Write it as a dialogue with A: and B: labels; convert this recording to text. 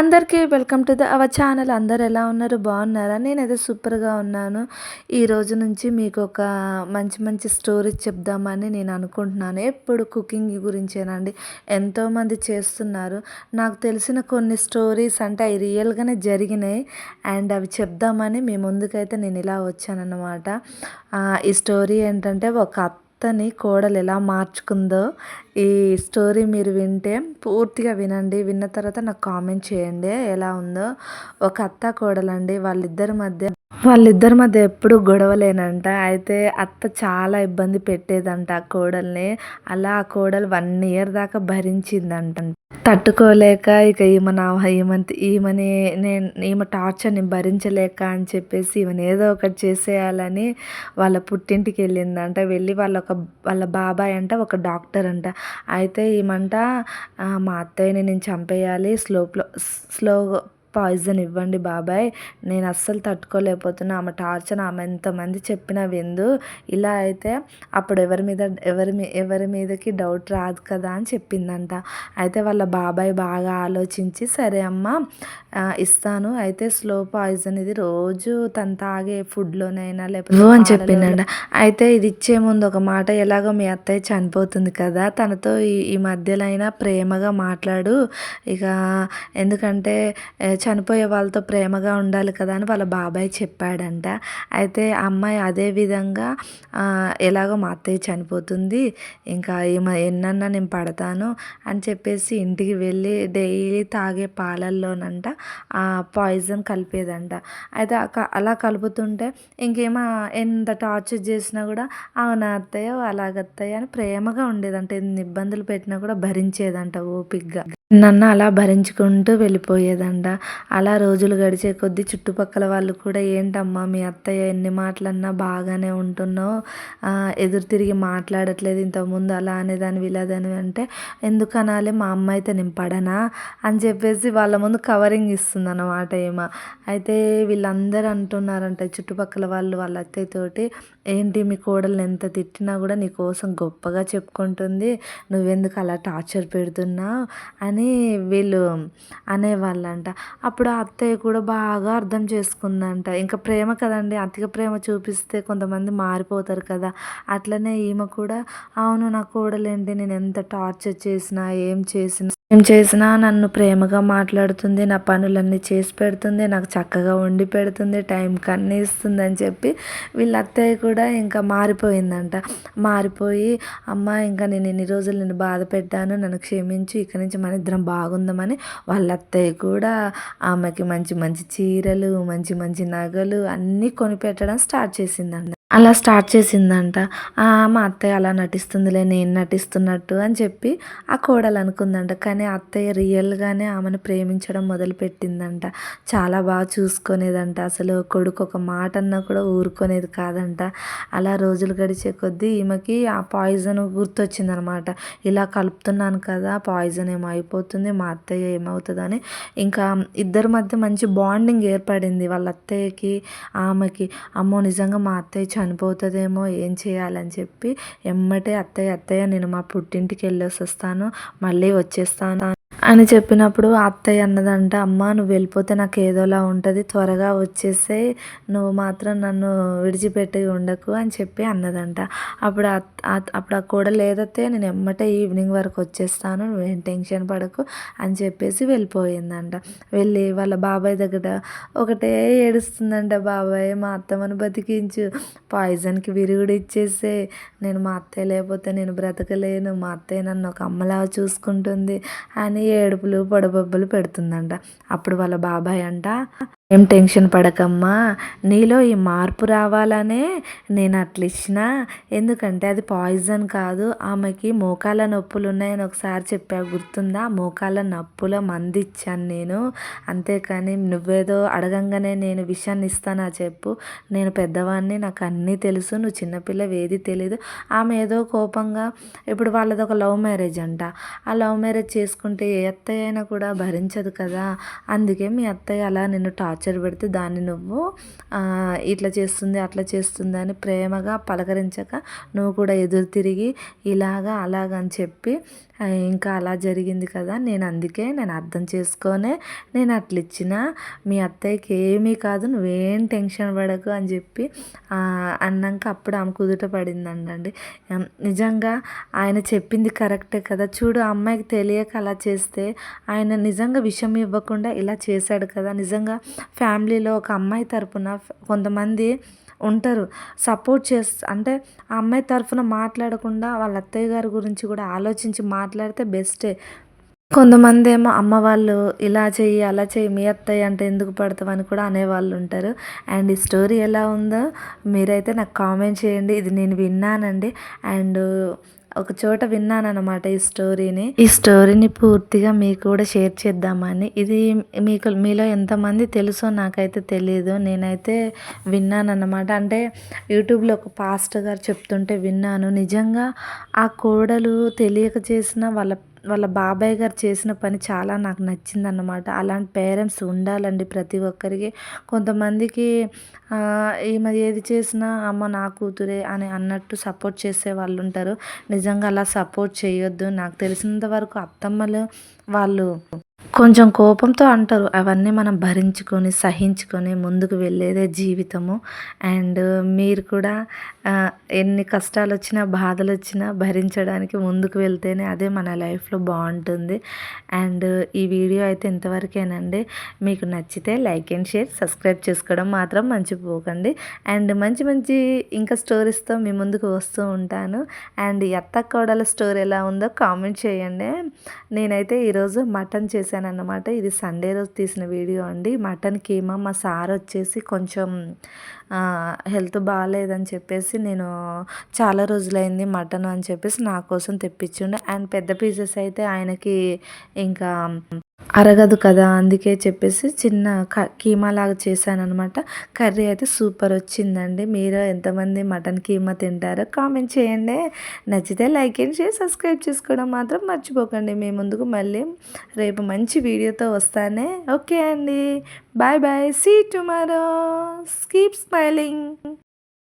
A: అందరికీ welcome to the our channel. అందరు ఎలా ఉన్నారు? బాగున్నారా? నేనైతే సూపర్గా ఉన్నాను. ఈ రోజు నుంచి మీకు ఒక మంచి మంచి స్టోరీస్ చెప్దామని నేను అనుకుంటున్నాను. ఎప్పుడు కుకింగ్ గురించేనండి ఎంతోమంది చేస్తున్నారు. నాకు తెలిసిన కొన్ని స్టోరీస్ అంటే అవి రియల్గానే జరిగినాయి. అండ్ అవి చెప్దామని మీ ముందుకైతే నేను ఇలా వచ్చానన్నమాట. ఈ స్టోరీ ఏంటంటే ఒక అత్తని కోడలు ఎలా మార్చుకుందో ఈ స్టోరీ మీరు వింటే పూర్తిగా వినండి. విన్న తర్వాత నాకు కామెంట్ చేయండి. ఎలా ఉందో. ఒక అత్త కోడలండి. వాళ్ళిద్దరి మధ్య వాళ్ళిద్దరి మధ్య ఎప్పుడు గొడవలేనంట. అయితే అత్త చాలా ఇబ్బంది పెట్టేదంట ఆ కోడల్ని. అలా ఆ కోడలు వన్ ఇయర్ దాకా భరించిందంట. తట్టుకోలేక ఇక ఈమె నా ఈమె ఈమెని నేను ఈమె టార్చర్ని భరించలేక అని చెప్పేసి ఈమెను ఏదో ఒకటి చేసేయాలని వాళ్ళ పుట్టింటికి వెళ్ళిందంట. వెళ్ళి వాళ్ళ ఒక వాళ్ళ బాబాయ్ అంట ఒక డాక్టర్ అంట. అయితే ఈమంట మా అత్తయ్యని నేను చంపేయాలి స్లోప్లో స్లో పాయిజన్ ఇవ్వండి బాబాయ్. నేను అస్సలు తట్టుకోలేకపోతున్నా. ఆమె టార్చర్ ఆమె ఎంతమంది చెప్పినా విందు. ఇలా అయితే అప్పుడు ఎవరి మీద ఎవరి ఎవరి మీదకి డౌట్ రాదు కదా అని చెప్పిందంట. అయితే వాళ్ళ బాబాయ్ బాగా ఆలోచించి సరే అమ్మ ఇస్తాను. అయితే స్లో పాయిజన్ ఇది రోజు తను తాగే ఫుడ్లోనైనా లేకపోతే అని చెప్పిందంట. అయితే ఇది ఇచ్చే ముందు ఒక మాట ఎలాగో మీ అత్తయ్య చనిపోతుంది కదా తనతో ఈ ఈ మధ్యలో అయినా ప్రేమగా మాట్లాడు. ఇక ఎందుకంటే చనిపోయే వాళ్ళతో ప్రేమగా ఉండాలి కదా అని వాళ్ళ బాబాయ్ చెప్పాడంట. అయితే అమ్మాయి అదే విధంగా ఎలాగో మా అత్తయ్య చనిపోతుంది ఇంకా ఈమె ఎన్నన్నా నేను పడతాను అని చెప్పేసి ఇంటికి వెళ్ళి డైలీ తాగే పాలల్లోనంట ఆ పాయిజన్ కలిపేదంట. అయితే అలా కలుపుతుంటే ఇంకేమో ఎంత టార్చర్ చేసినా కూడా అవునా అత్తయ్య అలాగత్తయ్య అని ప్రేమగా ఉండేదంట. ఎన్ని ఇబ్బందులు పెట్టినా కూడా భరించేదంట ఓపిగ్గా. నన్ను అలా భరించుకుంటూ వెళ్ళిపోయేదంట. అలా రోజులు గడిచే కొద్దీ చుట్టుపక్కల వాళ్ళు కూడా ఏంటమ్మా మీ అత్తయ్య ఎన్ని మాటలన్నా బాగానే ఉంటున్నావు. ఎదురు తిరిగి మాట్లాడట్లేదు ఇంతకుముందు అలా అనేదాని వీలదని అంటే ఎందుకు అనాలి? మా అమ్మ అయితే నేను పడనా? అని చెప్పేసి వాళ్ళ ముందు కవరింగ్ ఇస్తుంది అన్నమాట ఏమో అయితే వీళ్ళందరూ అంటున్నారంట చుట్టుపక్కల వాళ్ళు వాళ్ళ అత్తయ్యతోటి ఏంటి మీ కోడల్ని ఎంత తిట్టినా కూడా నీ కోసం గొప్పగా చెప్పుకుంటుంది. నువ్వెందుకు అలా టార్చర్ పెడుతున్నావు? అని వీళ్ళు అనేవాళ్ళంట. అప్పుడు ఆ అత్తయ్య కూడా బాగా అర్థం చేసుకుందంట. ఇంకా ప్రేమ కదండి అతిగా ప్రేమ చూపిస్తే కొంతమంది మారిపోతారు కదా. అట్లనే ఈమె కూడా అవును నా కోడలేంటి? నేను ఎంత టార్చర్ చేసినా ఏం చేసినా ఏం చేసినా నన్ను ప్రేమగా మాట్లాడుతుంది నా పనులన్నీ చేసి పెడుతుంది నాకు చక్కగా వండి పెడుతుంది టైంకి అన్నీ ఇస్తుంది అని చెప్పి వీళ్ళ అత్తయ్య కూడా ఇంకా మారిపోయిందంట. మారిపోయి అమ్మ ఇంకా నేను ఎన్ని రోజులు నేను బాధ పెట్టాను నన్ను క్షమించు ఇక్కడి నుంచి మన ఇద్దరం బాగుందామని వాళ్ళ అత్తయ్య కూడా ఆమెకి మంచి మంచి చీరలు మంచి మంచి నగలు అన్నీ కొనిపెట్టడం స్టార్ట్ చేసిందంట. అలా స్టార్ట్ చేసిందంట. మా అత్తయ్య అలా నటిస్తుందిలే నేను నటిస్తున్నట్టు అని చెప్పి ఆ కోడలు అనుకుందంట. కానీ అత్తయ్య రియల్గానే ఆమెను ప్రేమించడం మొదలుపెట్టిందంట. చాలా బాగా చూసుకునేదంట. అసలు కొడుకు ఒక మాట అన్నా కూడా ఊరుకునేది కాదంట. అలా రోజులు గడిచే కొద్దీ ఈమెకి ఆ పాయిజన్ గుర్తొచ్చిందనమాట. ఇలా కలుపుతున్నాను కదా పాయిజన్ ఏమో అయిపోతుంది మా అత్తయ్య ఏమవుతుందని ఇంకా ఇద్దరి మధ్య మంచి బాండింగ్ ఏర్పడింది వాళ్ళ అత్తయ్యకి ఆమెకి. అమ్మో నిజంగా మా అత్తయ్య చనిపోతుందేమో ఏం చేయాలని చెప్పి ఎమ్మటే అత్తయ్య అత్తయ్య నేను మా పుట్టింటికి వెళ్ళేసి వస్తాను మళ్ళీ వచ్చేస్తాను. అని చెప్పినప్పుడు అత్తయ్య అన్నదంట అమ్మ నువ్వు వెళ్ళిపోతే నాకు ఏదోలా ఉంటుంది త్వరగా వచ్చేసే నువ్వు మాత్రం నన్ను విడిచిపెట్టి ఉండకు అని చెప్పి అన్నదంట. అప్పుడు అప్పుడు ఆ కూడా లేదతే నేను ఎమ్మటే ఈవినింగ్ వరకు వచ్చేస్తాను నువ్వేం టెన్షన్ పడకు అని చెప్పేసి వెళ్ళిపోయిందంట. వెళ్ళి వాళ్ళ బాబాయ్ దగ్గర ఒకటే ఏడుస్తుందంట బాబాయ్ మా అత్తమ్మను బతికించు పాయిజన్కి విరుగుడు ఇచ్చేసే నేను మా అత్తయ్య లేకపోతే నేను బ్రతకలేను మా అత్తయ్య నన్ను ఒక అమ్మలా చూసుకుంటుంది అని ఏడుపులు పొడబొబ్బలు పెడుతుందంట. అప్పుడు వాళ్ళ బాబాయ్ అంట ఏం టెన్షన్ పడకమ్మా? నీలో ఈ మార్పు రావాలనే నేను అట్లా ఇచ్చిన ఎందుకంటే అది పాయిజన్ కాదు. ఆమెకి మోకాల నొప్పులు ఉన్నాయని ఒకసారి చెప్పా గుర్తుందా? మోకాల నొప్పుల మంది ఇచ్చాను నేను. అంతేకాని నువ్వేదో అడగంగానే నేను విషయాన్ని ఇస్తానా చెప్పు. నేను పెద్దవాడిని నాకు అన్నీ తెలుసు నువ్వు చిన్నపిల్ల ఏది తెలీదు. ఆమె ఏదో కోపంగా ఇప్పుడు వాళ్ళది ఒక లవ్ మ్యారేజ్ అంట. ఆ లవ్ మ్యారేజ్ చేసుకుంటే ఏ అత్తయ్య అయినా కూడా భరించదు కదా? అందుకే మీ అత్తయ్య అలా నిన్ను టార్చర్ టార్చర్ పెడితే దాన్ని నువ్వు ఇట్లా చేస్తుంది అట్లా చేస్తుంది అని ప్రేమగా పలకరించక నువ్వు కూడా ఎదురు తిరిగి ఇలాగా అలాగని చెప్పి ఇంకా అలా జరిగింది కదా నేను అందుకే నేను అర్థం చేసుకొనే నేను అట్లా ఇచ్చిన. మీ అత్తయ్యకి ఏమీ కాదు నువ్వేం టెన్షన్ పడకు అని చెప్పి అన్నాక అప్పుడు ఆమె కుదుట పడిందండి నిజంగా ఆయన చెప్పింది కరెక్టే కదా చూడు ఆ అమ్మాయికి తెలియక అలా చేస్తే ఆయన నిజంగా విషయం ఇవ్వకుండా ఇలా చేశాడు కదా నిజంగా ఫ్యామిలీలో ఒక అమ్మాయి తరపున కొంతమంది ఉంటారు. సపోర్ట్ చేస్త అంటే ఆ అమ్మాయి తరఫున మాట్లాడకుండా వాళ్ళ అత్తయ్య గారి గురించి కూడా ఆలోచించి మాట్లాడితే బెస్టే. కొంతమంది ఏమో అమ్మ వాళ్ళు ఇలా చెయ్యి అలా చెయ్యి మీ అత్తయ్య అంటే ఎందుకు పడతావు అని కూడా అనేవాళ్ళు ఉంటారు. అండ్ ఈ స్టోరీ ఎలా ఉందో మీరైతే నాకు కామెంట్ చేయండి. ఇది నేను విన్నానండి. అండ్ ఒక చోట విన్నానమాట ఈ స్టోరీని. ఈ స్టోరీని పూర్తిగా మీకు కూడా షేర్ చేద్దామని. ఇది మీకు మీలో ఎంతమంది తెలుసో నాకైతే తెలియదు నేనైతే విన్నానన్నమాట. అంటే యూట్యూబ్లో ఒక పాస్టర్ గారు చెప్తుంటే విన్నాను. నిజంగా ఆ కోడలు తెలియక చేసిన వాళ్ళ వాళ్ళ బాబాయ్ గారు చేసిన పని చాలా నాకు నచ్చిందన్నమాట. అలాంటి పేరెంట్స్ ఉండాలండి ప్రతి ఒక్కరికి. కొంతమందికి ఈమె ఏది చేసినా అమ్మ నా కూతురే అని అన్నట్టు సపోర్ట్ చేసే వాళ్ళు ఉంటారు. నిజంగా అలా సపోర్ట్ చేయొద్దు. నాకు తెలిసినంత వరకు అత్తమ్మలు వాళ్ళు కొంచెం కోపంతో అంటారు అవన్నీ మనం భరించుకొని సహించుకొని ముందుకు వెళ్ళేదే జీవితము. అండ్ మీరు కూడా ఎన్ని కష్టాలు వచ్చినా బాధలు వచ్చినా భరించడానికి ముందుకు వెళ్తేనే అదే మన లైఫ్లో బాగుంటుంది. అండ్ ఈ వీడియో అయితే ఇంతవరకేనండి. మీకు నచ్చితే లైక్ అండ్ షేర్ సబ్స్క్రైబ్ చేసుకోవడం మాత్రం మర్చిపోకండి. అండ్ మంచి మంచి ఇంకా స్టోరీస్తో మీ ముందుకు వస్తూ ఉంటాను. అండ్ ఎత్త కోడల స్టోరీ ఎలా ఉందో కామెంట్ చేయండి. నేనైతే ఈరోజు మటన్ చేసి అన్నమాట ఇది సండే రోజు తీసిన వీడియో అండి. మటన్ కీమా మా సార్ వచ్చేసి కొంచెం హెల్త్ బాగాలేదని చెప్పేసి నేను చాలా రోజులైంది మటన్ అని చెప్పేసి నా కోసం తెప్పించిండు. అండ్ పెద్ద పీసెస్ అయితే ఆయనకి ఇంకా అరగదు కదా అందుకే చెప్పేసి చిన్న క కీమా లాగా చేశాను అనమాట కర్రీ అయితే సూపర్ వచ్చిందండి. మీరు ఎంతమంది మటన్ కీమా తింటారో కామెంట్ చేయండి. నచ్చితే లైక్ అండ్ షేర్ సబ్స్క్రైబ్ చేసుకోవడం మాత్రం మర్చిపోకండి. మీ ముందుకు మళ్ళీ రేపు మంచి వీడియోతో వస్తానే. ఓకే అండి. Bye bye. See you tomorrow. Keep smiling.